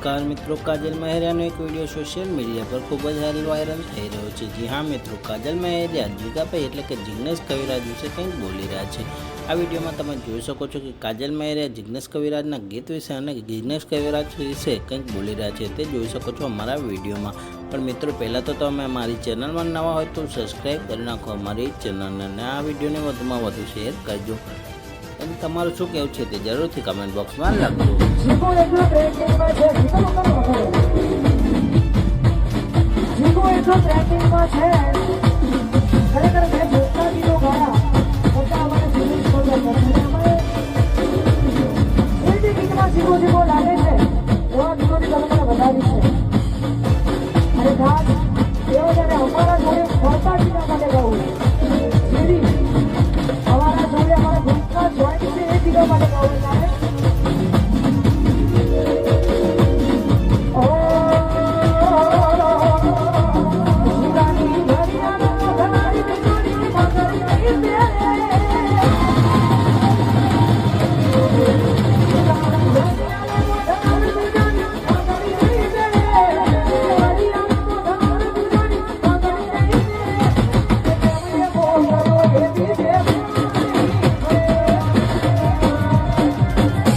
નમસ્કાર મિત્રો, કાજલ મહેરિયાનો એક વીડિયો સોશિયલ મીડિયા પર ખૂબ જ હાલ વાયરલ થઈ રહ્યો છે. જી હા મિત્રો, કાજલ મહેરિયા જીગાભાઈ એટલે કે જિગ્નેશ કવિરાજ વિશે કંઈક બોલી રહ્યા છે. આ વિડીયોમાં તમે જોઈ શકો છો કે કાજલ મહેરિયા જિગ્નેશ કવિરાજના ગીત વિશે અને જિગ્નેશ કવિરાજ વિશે કંઈક બોલી રહ્યા છે તે જોઈ શકો છો અમારા વિડીયોમાં. પણ મિત્રો, પહેલાં તો તમે અમારી ચેનલમાં નવા હોય તો સબસ્ક્રાઈબ કરી નાખો, અમારી ચેનલને અને આ વિડીયોને વધુમાં વધુ શેર કરજો. અને તમારું શું કહેવું છે તે જરૂરથી કમેન્ટ બોક્સમાં લખજો. જીગો એટલો ટ્રેકિંગમાં છે જીગો જીગો ખરેખર મેં જોતા ગીતો ગાયા છતાં અમારે જીગો જીગો લાગે છે એવા ગીતોની તમે મને છે